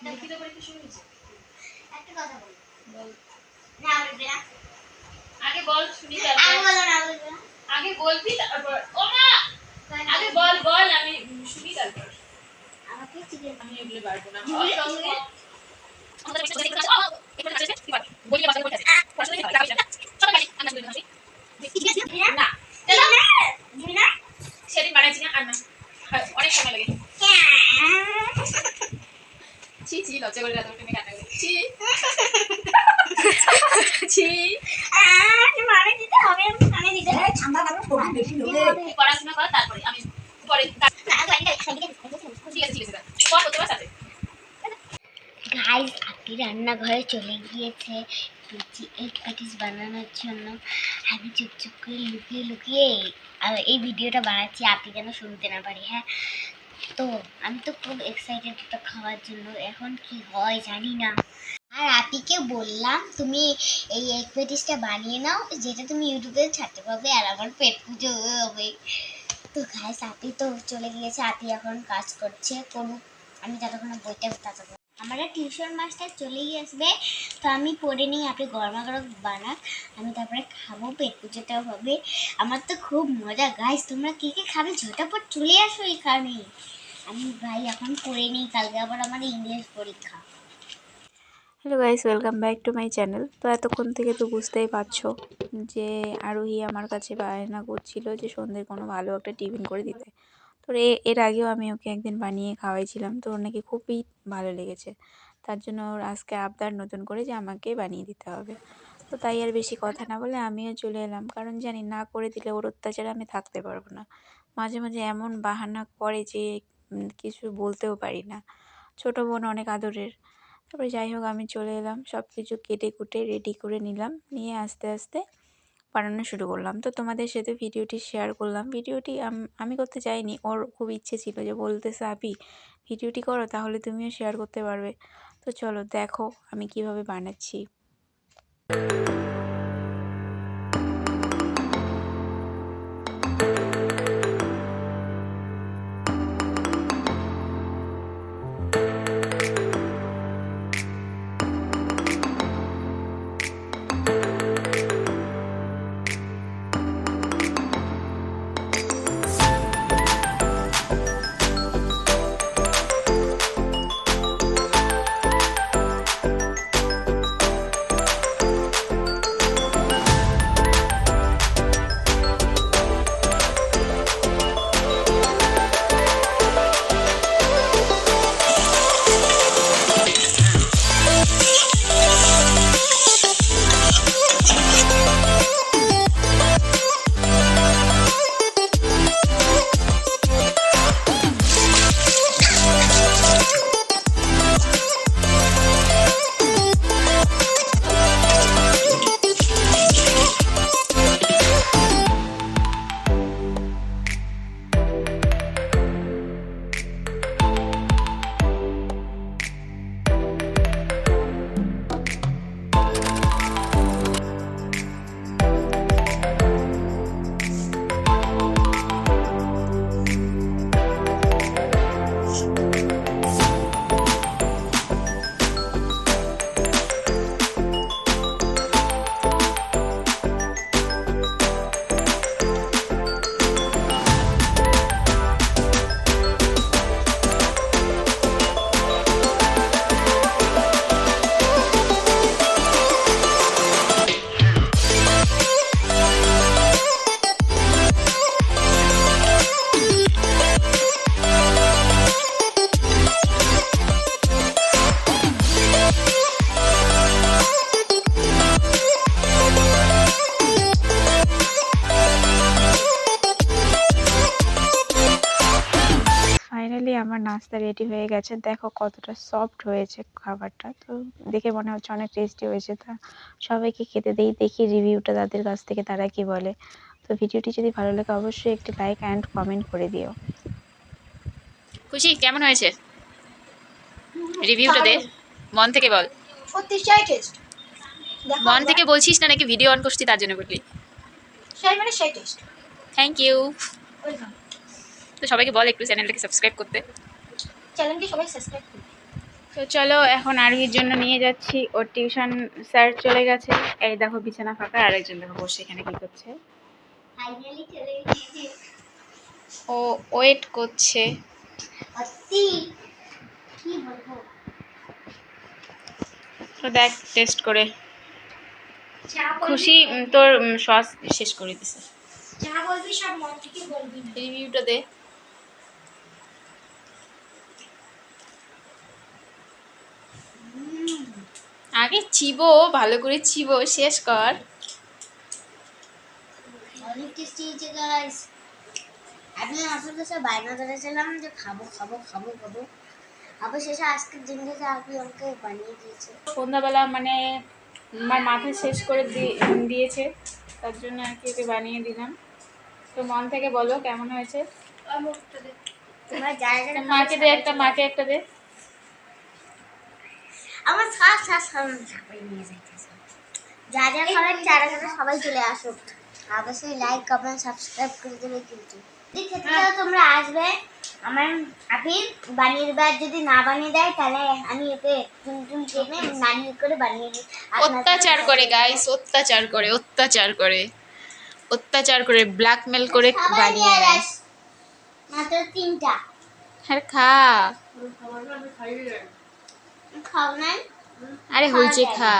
লিখিত পরীক্ষা শুরু হয়েছে একটা কথা বলি। না বলবি না। আগে বল শুনি আমি তারপর বলো না বলবি না। আগে বলবি তারপর। ও মা! আগে বল। বল আমি শুনি তারপর। আমাকে চিকেন আমি এগুলো পারব না। জুড়ে অসম্ভব। জুড়ে। আমাদের বিষয় দেখতে পাচ্ছ? ও, এখানে আছে, কি বল? বইয়ে বাজারে বই আছে। পড়াশোনা নিয়ে রাখিস না। সবাই বাড়ি, আমরা দুজন আসি। না, চলো। দিবি না সেদিন বানাইছি না, আর না। আর অনেক সময় লাগে। ছি, ছি, লজ্জা করে রাতে উঠে আমি কান্না করি। ছি। ছি। মানে দিতে হবে মানে দিতে হবে ঠান্ডা বেশি লোকে পড়াশোনা কর, তারপরে আমি পরে ঠিক আছে, ঠিক আছে, পর করতে পারছ গাইস আপনি রান্নাঘরে চলে গিয়েছে। লুচি এগ প্যাটিস বানানোর জন্য। আমি চুপ চুপ করে লুকিয়ে লুকিয়ে আর এই ভিডিওটা বানাচ্ছি আপনি যেন শুনতে না পারি হ্যাঁ? তো আমি তো খুব এক্সাইটেড এটা খাওয়ার জন্য। এখন কি হয় জানি না। আর আপিকে বললাম, তুমি এই এগ প্যাটিসটা বানিয়ে নাও, যেটা তুমি ইউটিউবে ছাড়তে পারবে আর আমার পেট পুজো হবে। তো গাইস আপি তো চলে গিয়েছে। আপি এখন কাজ করছে। করুক আমি ততক্ষণে বইটা তাড়াতাড়ি আমার টিউশন মাস্টার চলে আসবে তো আমি পড়ে নিই, আপনি গরমা গরম বানাক, আমি তারপরে খাব, পেট পুজোটাও হবে। আমার তো খুব মজা। গাইস তোমরা কে কে খাবে? ঝটাপট চলে আসো এখানে। আমি ভাই এখন পড়ে নিই, কালকে আবার আমার ইংলিশ পরীক্ষা। Hello guys welcome back to my channel তো এতক্ষণ থেকে তো বুঝতেই পারছ যে আরোহী আমার কাছে বায়না করছিল যে সন্ধ্যের কোনো ভালো একটা টিফিন করে দিতে। তো এর আগেও আমি ওকে একদিন বানিয়ে খাওয়াইছিলাম, তো ওর নাকি খুবই ভালো লেগেছে। তার জন্য ওর আজকে আবদার নতুন করে যে আমাকে বানিয়ে দিতে হবে। তো তাই আর বেশি কথা না বলে আমিও চলে এলাম, কারণ জানি না করে দিলে ওর অত্যাচারে আমি থাকতে পারব না। মাঝে মাঝে এমন বাহানা করে যে কিছু বলতেও পারি না। ছোটো বোন অনেক আদরের তারপরে যাই হোক, আমি চলে এলাম। সব কিছু কেটে কুটে রেডি করে নিলাম। নিয়ে আস্তে আস্তে বানানো শুরু করলাম। তো তোমাদের সাথে ভিডিওটি শেয়ার করলাম। ভিডিওটি আমি করতে চাইনি। ওর খুব ইচ্ছে ছিল যে বলতেছে আপি ভিডিওটি করো, তাহলে তুমিও শেয়ার করতে পারবে। তো চলো, দেখো আমি কীভাবে বানাচ্ছি। ফাইনালি আমার নাস্তা রেডি হয়ে গেছে। দেখো কতটা সফট হয়েছে খাবারটা। তো দেখে মনে হচ্ছে অনেক টেস্টি হয়েছে। তা সবাইকে খেতে দেই দেখি রিভিউটা তাদের কাছ থেকে তারা কি বলে। তো ভিডিওটি যদি ভালো লাগে অবশ্যই একটি লাইক অ্যান্ড কমেন্ট করে দিও। খুশি? কেমন হয়েছে? রিভিউটা দে। মন থেকে বল। সত্যি সেই টেস্ট মন থেকে বলছিস না নাকি ভিডিও অন করছিস তার জন্য বললি? সেই মানে সেই টেস্ট থ্যাংক ইউ ওয়েলকাম তো সবাইকে বল একটু চ্যানেলটাকে সাবস্ক্রাইব করতে। চ্যানেলটি সবাই সাবস্ক্রাইব তো চলো এখন আরবির জন্য নিয়ে যাচ্ছি। ওর টিউশন স্যার চলে গেছে। এই দেখো বিছানা ফাঁকা। আরেকজন দেখো বসে এখানে কি করছে? ফাইনালি চলে এসেছি ও ওয়েট করছে। সত্যি কি বলব? তো দেখ টেস্ট করে। চা খুশি? তোর সস শেষ করে দিছে। যা বলবি সব মন থেকে বলবি রিভিউটা দে। আগে চিবো ভালো করে চিবো শেষ কর। অনেক টেস্টি হয়েছে গাইস আমি আসল কাছে বাইনা ধরেছিলাম যে খাব খাব খাব খাব। অবশেষে আজকের দিনটাতে আপনি আমাকে বানিয়ে দিয়েছে। সন্ধ্যাবেলা মানে আমার মাথা শেষ করে দিয়েছে তার জন্য আর কি ওকে বানিয়ে দিলাম। তো মন থেকে বলো কেমন হয়েছে? মাকে দে একটা মাকে একটা দে। আমার শ্বাস শ্বাস সবাই নিয়ে যাইতেছে। যা যা খাবেন যারা যারা সবাই চলে আসুক। অবশ্যই লাইক কমেন্ট সাবস্ক্রাইব করে দেবে কিন্তু। যদি খেতে চাও তোমরা আসবে। আমার আপনি বানিয়ে দেবে। যদি না বানিয়ে দেয় তাহলে আমি এতে চুন নানিয়ে করে বানিয়ে দিই অত্যাচার করে গাইস অত্যাচার করে অত্যাচার করে। অত্যাচার করে ব্ল্যাকমেল করে বানিয়ে দেয়। মাত্র তিনটা। আরে খা। খাও নাই আরে হয়েছে খা।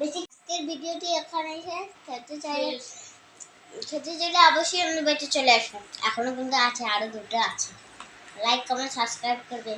বেশি আজকের ভিডিওটি এখানে এসে খেতে চাই খেতে চাইলে অবশ্যই আপনি বেটে চলে আসবেন এখনও কিন্তু আছে আরও দুটো আছে। লাইক কমেন্ট সাবস্ক্রাইব করবে